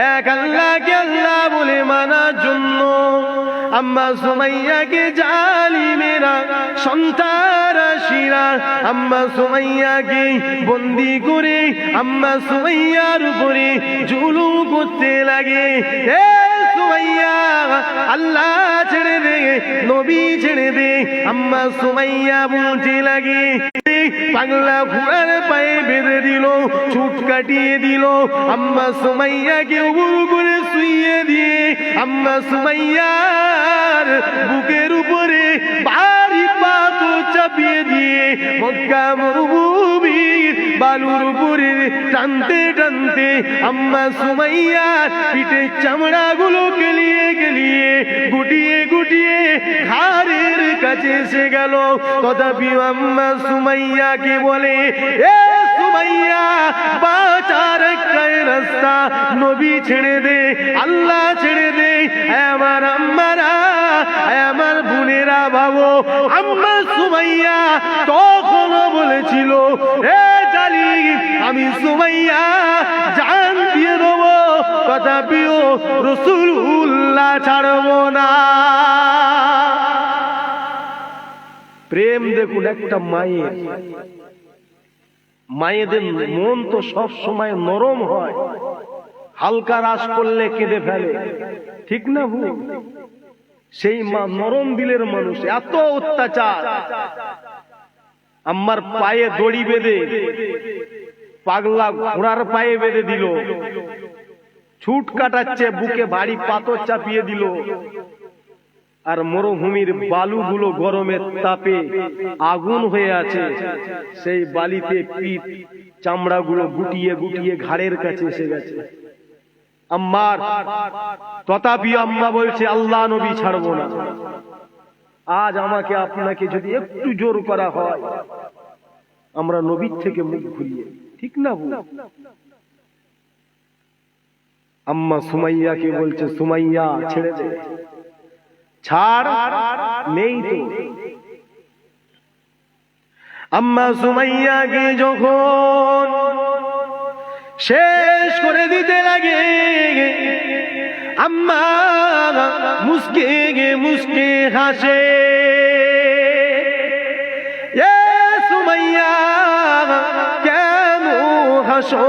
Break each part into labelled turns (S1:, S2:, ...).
S1: এক আল্লাহকে আল্লাহ বলে মানার জন্য। আম্মা সুমাইয়াকে জালিমেরা সন্তারাশিরা আম্মা সুমাইয়াকে বন্দি করে, আম্মা সুমাইয়ার উপরে জুলুম করতে লাগে। এ সুমাইয়া, আল্লাহ ছেড়ে দে, নবী ছেড়ে দে। আম্মা সুমাইয়া বলতে লাগে পাগলা ঘোড়ার পায়ে বেঁধে দিল, ছুট কাটিয়ে দিল। আম্মা সুমাইয়াকে উবুর করে শুইয়ে দিয়ে, আম্মা সুমাইয়ার বুকের উপরে ভারী পাথর চাপিয়ে দিয়ে, মক্কা মরুভূমির বালুর উপরে টানতে টানতে আম্মা সুমাইয়ার পিঠের চামড়াগুলো গেলিয়ে গেলিয়ে গুটিয়ে গুটিয়ে ঘাড়ের কাছে এসে গেল। তথাপি আম্মা সুমাইয়াকে বলে, এ সুমাইয়া, বাঁচার রাস্তা নবী ছেড়ে দে, আল্লাহ ছেড়ে দে আমার আম্মারা আমার বোনেরা ভাবো। আম্মা সুমাইয়া তখনও বলেছিল জালি আমি সুমাইয়া জান দিয়ে দেবো, তথাপিও রসুল্লাহ ছাড়বো না। প্রেম দেখুন, একটা মায়ের। মায়েদের মন তো সব সময় নরম হয়। হালকা রাস করলে কেঁদে ফেলে। ঠিক না ভুল? সেই মা নরম দিলের মানুষ, এত অত্যাচার। আমার পায়ে দড়ি বেঁধে পাগলা ঘোড়ার পায়ে বেঁধে দিল। ছুট কাটাচ্ছে, বুকে ভারী পাথর চাপিয়ে দিল। আর মরুভূমির বালুগুলো গরমের তাপে আগুন হয়ে আছে। সেই বালিতে পিঠ, চামড়াগুলো গুটিয়ে গুটিয়ে ঘাড়ের কাছে এসে গেছে। আম্মার, তথাপি আম্মা বলছে, আল্লাহ নবী ছাড়বো না। আজ আমাকে আপনাকে যদি একটু জোর করা হয়, আমরা নবীর থেকে মুখ ঘুরিয়ে ঠিক না বউ? আম্মা সুমাইয়াকে বলছে, সুমাইয়া, ছেড়ে দে। ছাড়, নেই তো। আম্মা সুমাইয়াকে যখন শেষ করে দিতে লাগে, আম্মা মুসকে গে মুসকে হাসে। হাসো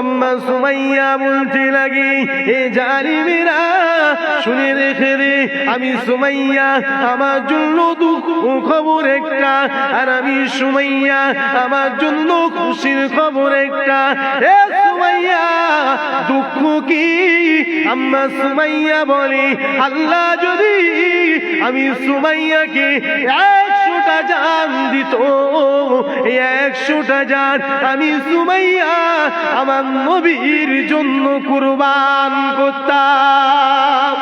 S1: আম্মা সুমাইয়া বলতে লাগে, এ জালিমেরা, শুনে রেখে দে, আমি সুমাইয়া, আমার জন্য দুঃখ খবর একটা। আর আমি সুমাইয়া, আমার জন্য খুশির খবর একটা। এ সুমাইয়া, দুঃখ কি? আম্মা সুমাইয়া বলে, আল্লাহ যদি আমি সুমাইয়াকে জান দিত। একশোটা জান আমি সুমাইয়া আমার নবীর জন্য কুরবান করতাম।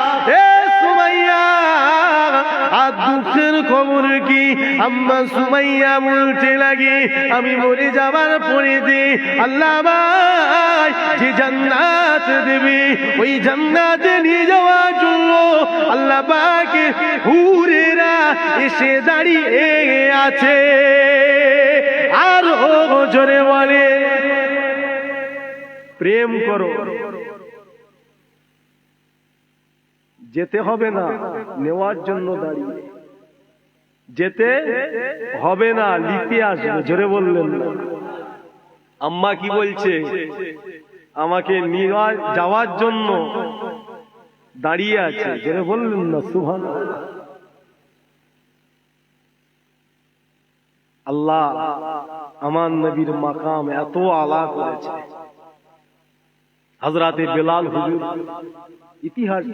S1: দুঃখের খবর কি? আম্মা সুমাইয়া বলতে লাগে, আমি মরে যাবার পরে দে আল্লাহ যে জান্নাত দেবে, ওই জান্নাতে নিয়ে যাওয়ার জন্য আল্লাহ পাকে হুরেরা এসে দাঁড়িয়ে আছে। আরও জোরে বলে, প্রেম করো। যেতে হবে না, নেওয়ার জন্য দাঁড়িয়ে। যেতে হবে না লিতে আসবে, জোরে বললেন। আম্মা কি বলছে? আমাকে যাওয়ার জন্য দাঁড়িয়ে আছে, জোরে বললেন না সুভান আল্লাহ আমার নবীর মাকাম এত আলা করেছে। হজরাতে বেলাল হুজুর ইতিহাস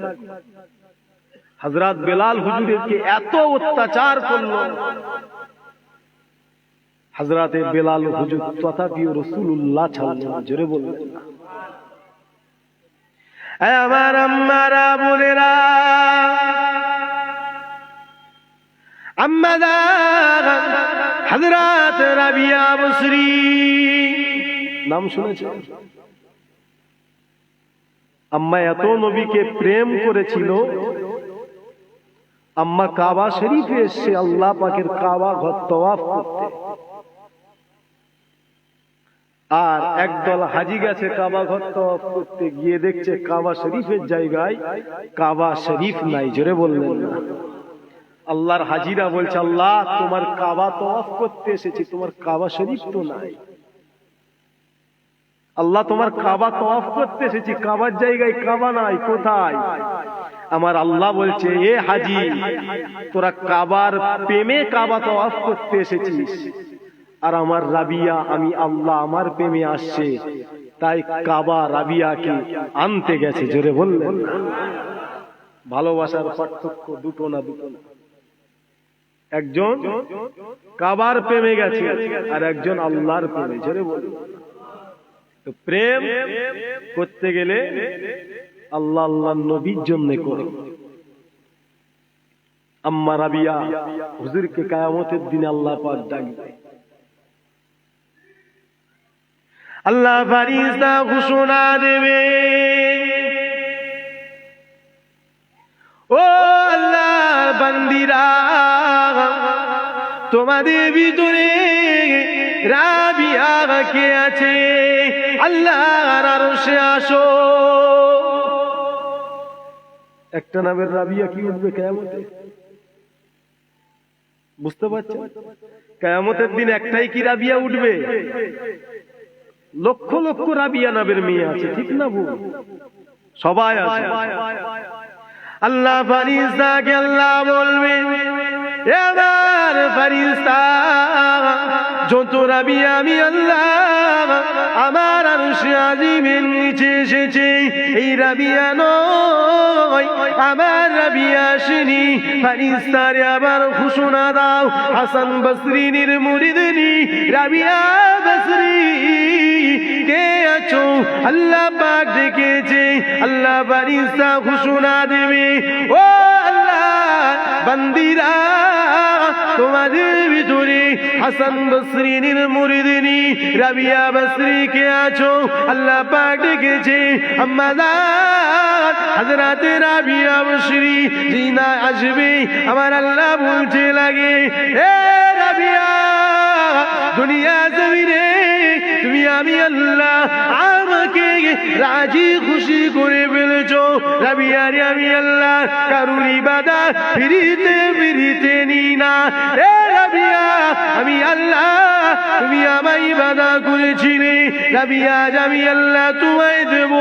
S1: হজরত বেলাল হুজুরকে এত অত্যাচার করল। হজরতে বেলাল হুজুর তথাপিও রসুল্লাহ ছাড়লেন জোরে বললেন আমার আম্মারা বোনেরা আম্মাদা হজরত রাবিয়া বসরি। নাম শুনেছেন আম্মা এত নবীকে প্রেম করেছিল আম্মা কাবা শরীফে এসে আল্লাহ পাকের কাবা ঘর তওয়াফ করতে। আর একদল হাজি গেছে কাবা ঘর তওয়াফ করতে, গিয়ে দেখছে কাবা শরীফের জায়গায় কাবা শরীফ নাই, জোরে বললেন না। আল্লাহর হাজিরা বলছে, আল্লাহ, তোমার কাবা তওয়াফ করতে এসেছি, তোমার কাবা শরীফ তো নাই। আল্লাহ, তোমার কাবা তওয়াফ করতে এসেছি, কাবার জায়গায় কাবা নাই, কোথায়? আমার আল্লাহ বলছে, এ হাজি, তোরা কাবার প্রেমে কাবা তওয়াফ করতে এসেছিস। আর আমার রাবিয়া, আমি আল্লাহ আমার প্রেমে আসছে। তাই কাবা রাবিয়াকে আনতে গেছে, জোরে বললেন। ভালোবাসার পার্থক্য দুটো না দুটো না। একজন কাবার প্রেমে গেছে আর একজন আল্লাহর প্রেমে, জোরে বললেন তো প্রেম করতে গেলে আল্লাহ আল্লাহ নবীর জন্য করে। আম্মা রাবিয়া, হুজুরকে কায়ামতের দিনে আল্লাহ পাক ডাকবে আল্লাহ ফারিস্তা ঘোষণা দেবে। ও আল্লাহ বান্দিরা, তোমাদের ভিতরে রাবিয়া কে আছে? আল্লাহর সে আসো। একটা নামের রাবিয়া কি উঠবে কেয়ামতে? বুঝতে পারছ কেয়ামতের দিন একটাই কি রাবিয়া উঠবে? লক্ষ লক্ষ রাবিয়া নামের মেয়ে আছে, ঠিক না ভুল? সবাই আছে। আল্লাহ ফারিস্তাকে আল্লাহ বলবে এবার ফারিস্তা যত রাবি আমি আল্লাহ, আমার আরশে আজিমের নিচে এসেছে। এই রাবিয়া নয়, আমার রাবিয়া আসেনি। ফারিস্তারে আবার ঘোষণা দাও, হাসান বসরিনীর মুরিদনি, রাবিয়া বসরি, কে আছো? আল্লাহ পাক ডেকেছে, আল্লাহ ফারিস্তা ঘোষণা দেবে। ও বান্দিরা তোমাদের ভিতরে হাসান বসরিনীর মুরিদিনী, রাবিয়া বসরি কে আছো? আল্লাহ পাক ডেকেছে আম্মাদান হযরত রাবিয়া বসরি, জিনা আসবে। আমার আল্লাহ বলছে লাগে এ রাবিয়া, দুনিয়া জমিনে তুমি আমি আল্লাহ আমাকে রাজি খুশি করে ফেলেছো। আরে আমি আল্লাহ কারুর ইবাদা ফিরিতে ফিরিতে নি না। আমি আল্লাহ, তুমি আমায় বাধা করেছিলে। রাবিয়া আমি আল্লাহ তোমায় দেব।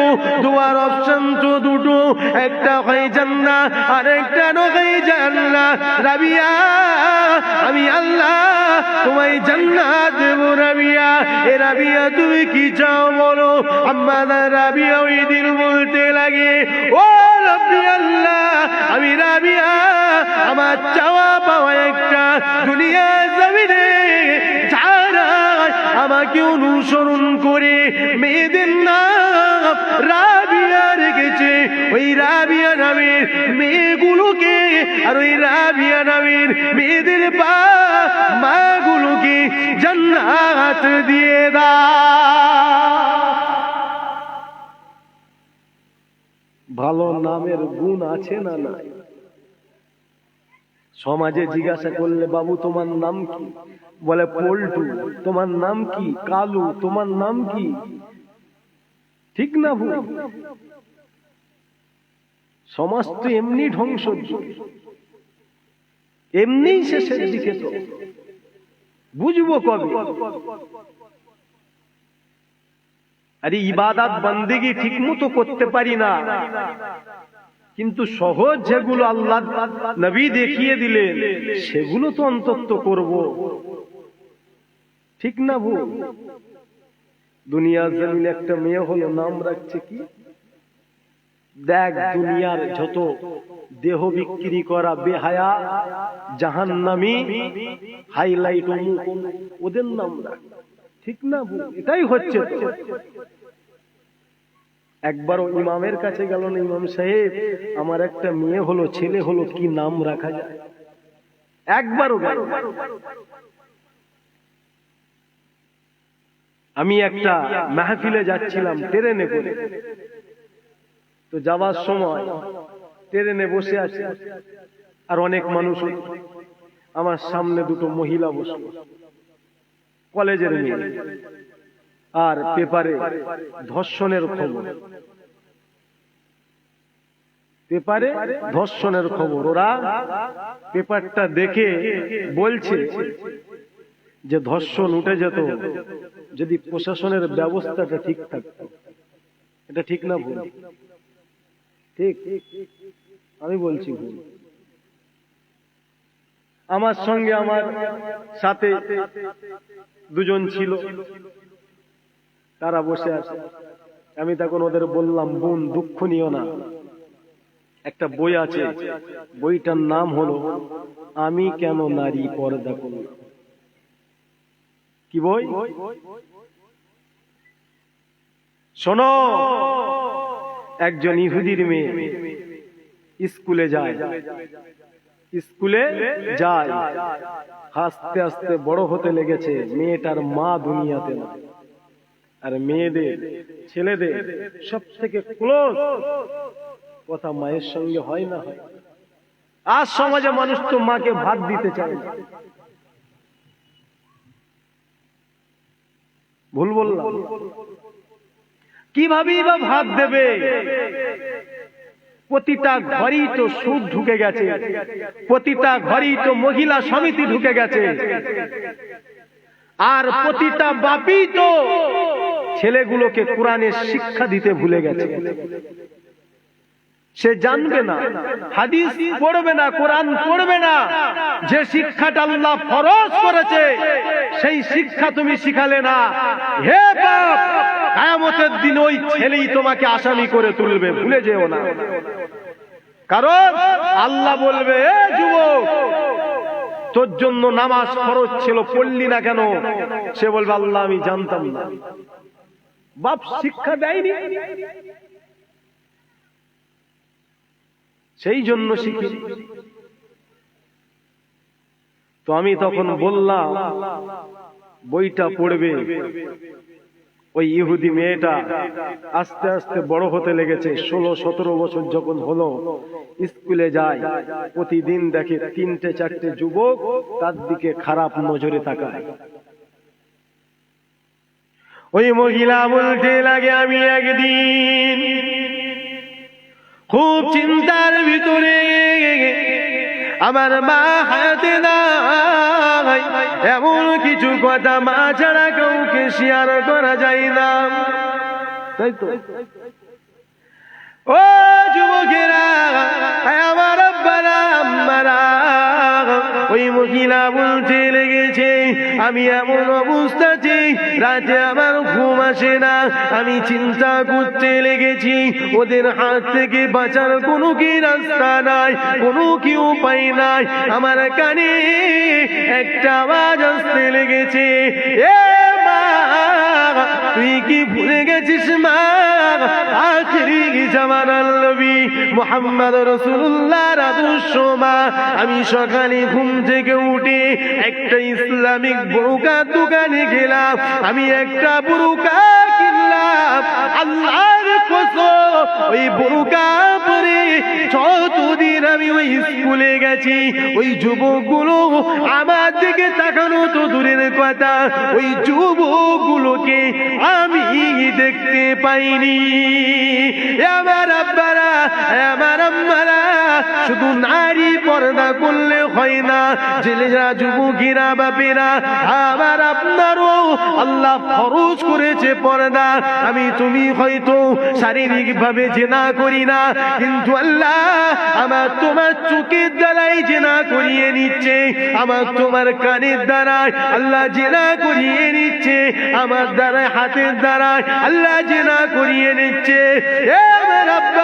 S1: তোমার অপশন তো দুটো, একটা হয় জান্না আর একটা নয় জান্না রাবিয়া আমি আল্লাহ তোমায় জান্নাত দেব রাবিয়া এ রাবিয়া তুমি কি চাও বলো? আম্মা রাবিয়া ওই দিন বলতে লাগে, ও রব্বি আল্লাহ, আমি রাবিয়া আমার চাওয়া পাওয়া একটা আমাকে অনুসরণ করে মেয়েদের নাম রাবিয়া রেখেছে। ওই রাবিয়া নামের মেয়েগুলোকে আর ওই রাবিয়া নামের মেয়েদের পা মাগুলোকে জান্নাত দিয়ে দা। ভালো নামের গুণ আছে না নাই? সমাজে জিজ্ঞাসা করলে, বাবু, তোমার নাম কি? বলে, পল্টু, তোমার নাম কি? কালু, তোমার নাম কি? ঠিক না ভুল? সমাজ তো এমনি ধ্বংস। এমনি শেষের দিকে তো। বুঝব কবে? আরে, ইবাদাত বন্দিগি ঠিক মতো করতে পারি না। কিন্তু সহজ যেগুলো আল্লাহ নবী দেখিয়ে দিলেন, সেগুলো তো অন্তত করব। ঠিক না ভুল? দুনিয়ার জমিনে একটা মেয়ে হলো নাম রাখছে কি? দেখ দুনিয়ার যত দেহ বিক্রি করা বেহায়া জাহান্নামি হাইলাইট অমুক অমুক, ওদের নাম রাখ। ঠিক না? এটাই হচ্ছে। একবারও ইমামের কাছে গেল না ইমাম সাহেব আমার একটা মেয়ে হলো ছেলে হলো কি নাম রাখা যায়? একবারও না। আমি একটা মাহফিলে যাচ্ছিলাম, ট্রেনে করে। তো যাওয়ার সময় ট্রেনে বসে আছে। আর অনেক মানুষ আমার সামনে দুটো মহিলা বসল কলেজের মেয়ে। আর পেপারে ধর্ষণের খবর। পেপারে ধর্ষণের খবর। ওরা পেপারটা দেখে বলছে যে ধর্ষণ উঠে যেত যদি প্রশাসনের ব্যবস্থাটা ঠিক থাকতো, এটা ঠিক না ভুল? ঠিক? আমি বলছি ভুল। আমার সঙ্গে আমার সাথে দুজন ছিল। তারা বসে আছে। আমি তখন ওদের বললাম, বোন, দুঃখ নিও না। একটা বই আছে। বইটার নাম হলো, আমি কেন নারী পর্দা করলাম? কি বই? শোনো, একজন ইহুদির মেয়ে স্কুলে যায়। স্কুলে যায়। আস্তে আস্তে বড় হতে লেগেছে, মেয়েটার মা দুনিয়াতে না। আর মেয়েদের, ছেলেদের সব থেকে ক্লোজ কথা মায়ের সঙ্গে হয় না। হয় আজ সমাজে মানুষ তো মাকে ভাত দিতে চায় ভুল বললাম। কিভাবেই বা ভাত দেবে? প্রতিটা ঘরেই তো সুদ ঢুকে গেছে। প্রতিটা ঘরেই তো মহিলা সমিতি ঢুকে গেছে। আর প্রতিটা বাপি তো ছেলেগুলোকে কোরআনের শিক্ষা দিতে ভুলে গেছে। সে জানবে না। হাদিস পড়বে না, কোরআন পড়বে না। যে শিক্ষাটা আল্লাহ ফরজ করেছে, সেই শিক্ষা তুমি শিখালে না। হে বাপ, কায়ামতের দিন ওই ছেলেই তোমাকে আসামি করে তুলবে, ভুলে যেও না। কারণ আল্লাহ বলবে, এ যুবক, তোর জন্য নামাজ ফরজ ছিল, পড়লি না কেন? সে বলবে, আল্লাহ, আমি জানতাম না। বাপ শিক্ষা দেয়নি। সেই জন্য শিখি তো আমি তখন বললাম বইটা পড়বে। ওই ইহুদি মেয়েটা আস্তে আস্তে বড় হতে লেগেছে। ষোলো সতেরো বছর যখন হলো স্কুলে যায় প্রতিদিন দেখে তিনটে চারটে যুবক তার দিকে খারাপ নজরে তাকায়। ওই মহিলা বলতে লাগে আমি একদিন খুব চিন্তার ভিতরে আমার মা হাতে নাই। এমন কিছু কথা মা ছাড়া কাউকে শেয়ার করা যায় না। তাই তো? ও যুবকেরা, আমার আব্বারা ওই মহিলা বলতে লেগেছে, আমি এমন অবস্থাতে রাতে আমার ঘুম আসে না। আমি চিন্তা করতে লেগেছি, ওদের হাত থেকে বাঁচার কোনো কি রাস্তা নাই, কোনো কি উপায় নাই। আমার কানে একটা আওয়াজ আসতে লেগেছে, এ তুই কি ভুলে গেছিস মা? আমি সকালে ঘুম থেকে উঠে একটা ইসলামিক বুরুকা দোকানে গেলাম। আমি একটা বুরুকা কিনলাম। আল্লাহর ওই আমি ওই স্কুলে গেছি। ওই যুবকগুলো আমার দিকে তাকানো তো দূরের কথা। ওই যুবকগুলোকে আমি দেখতে পাইনি। আমার আব্বারা আমার আম্মারা, শুধু নারী পর্দা করলে হয় না। জেলেরা, যুবকেরা, বাপেরা, আমার আপনারও আল্লাহ ফরজ করেছে পর্দা। আমি তুমি হয়তো শারীরিক ভাবে জেনা করি না, কিন্তু আল্লাহ আমার তোমার চোখের দ্বারাই জেনা করিয়ে নিচ্ছে, আমার তোমার কানের দ্বারাই আল্লাহ জেনা করিয়ে নিচ্ছে, আমার দ্বারাই হাতের দ্বারাই আল্লাহ জেনা করিয়ে নিচ্ছে। এ আমার আব্বা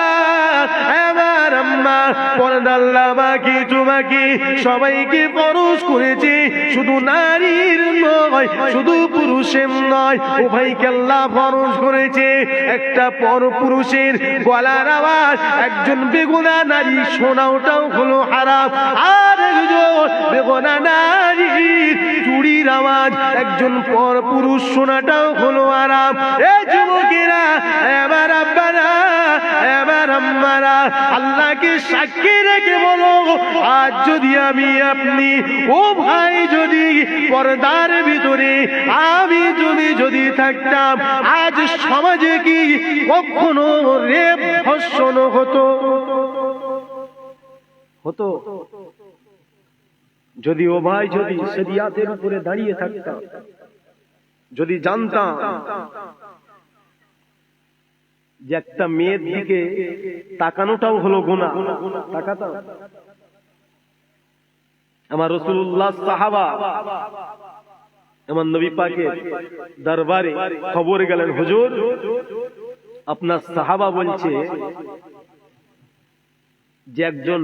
S1: আমাকে তোমাকে সবাইকে পরশ করেছে। শুধু নারীর নয়, শুধু পুরুষের নয়, উভয়কে আল্লাহ ফরজ করেছে। একটা পর পুরুষের গলার আওয়াজ, একজন বেগুনা নারী শোনাওটাও হলো হারাম। আর একজন বেগুনা নারীর চুরির আওয়াজ, একজন পর পুরুষ শোনাটাও হলো আরাম এ যুবকেরা এবার আব্বারা আল্লাহকে সাক্ষী রেখে বলো, আজ যদি আমি আপনি, ও ভাই যদি পর্দার ভিতরে, আমি তুমি যদি থাকতাম, আজ সমাজে কি কখনো রেপ ধর্ষণ হতো? হতো। যদি ও ভাই যদি শরিয়াতের উপরে দাঁড়িয়ে থাকতাম, যদি জানতাম যে একটা মেয়ের দিকে তাকানোটাও হলো গোনা তাকাতাম আমার রসুল্লাহ সাহাবা, আমার নবী পাকে দরবারে খবর গেলেন, হুজুর, আপনার সাহাবা বলছে যে একজন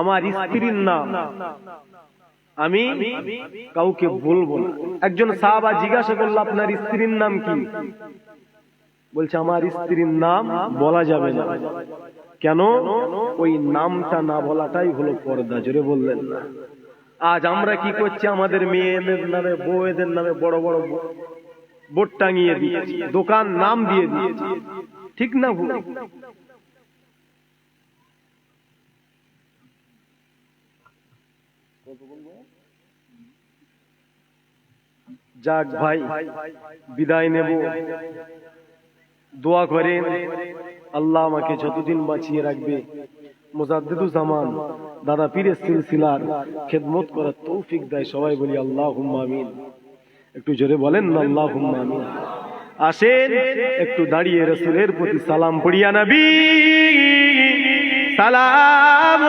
S1: আমার স্ত্রীর নাম আমি কাউকে বলব না। একজন সাহাবা জিজ্ঞাসা করল, আপনার স্ত্রীর নাম কি? বলছে, আমার স্ত্রীর নাম বলা যাবে না। কেন? ওই নামটা না বলাটাই হলো পর্দা, জোরে বললেন না। আজ আমরা কি করছি? আমাদের মেয়েদের নামে, বউয়েদের নামে বড় বড় বোর্ড টাঙিয়ে দিয়েছি দোকান নাম দিয়ে দিয়েছি ঠিক না ভুল? যাক ভাই, বিদায় নেব। দোয়া করেন, আল্লাহ আমাকে যতদিন বাঁচিয়ে রাখবে জামান, দাদা পীরের সিলসিলার খেদমত করার তৌফিক দেয় সবাই বলি আল্লাহ আমিন। একটু জোরে বলেন না আল্লাহ আমিন। আসেন, একটু দাঁড়িয়ে রসুলের প্রতি সালাম পড়িয়া নবী। সালাম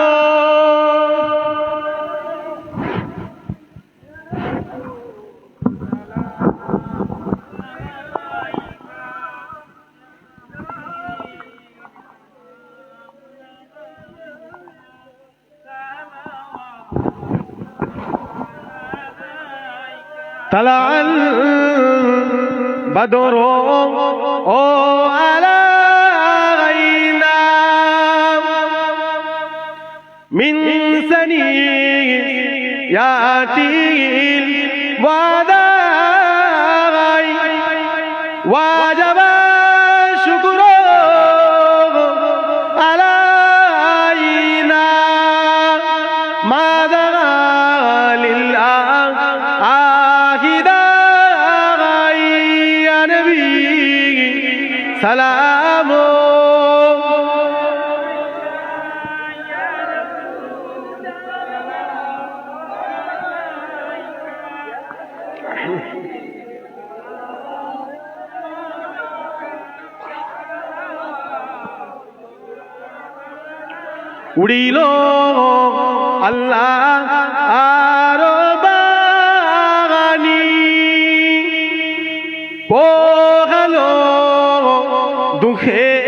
S1: طلع البدر علينا من من يأتي উড়িল আল্লাহ আর বাগানি। পোহালো দুঃখে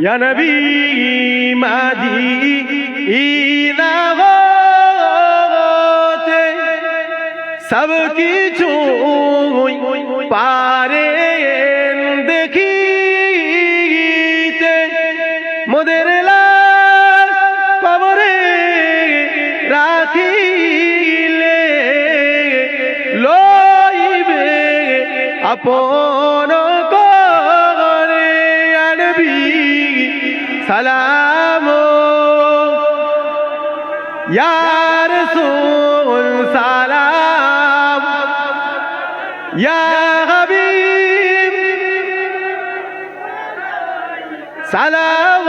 S1: يا نبي مادي إلى غوت سب کی چوئی پارے ইয়া রাসূল সালাম ইয়া হাবিব সালাম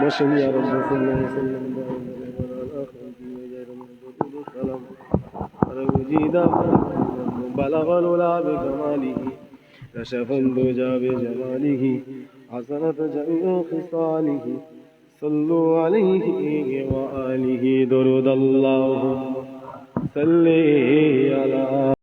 S1: বসেন ইয়া রাসূলুল্লাহ بلغ الولا بكماله كشف الدجى بجماله حسنت جميع خصاله صلوا عليه وآله درود الله صل على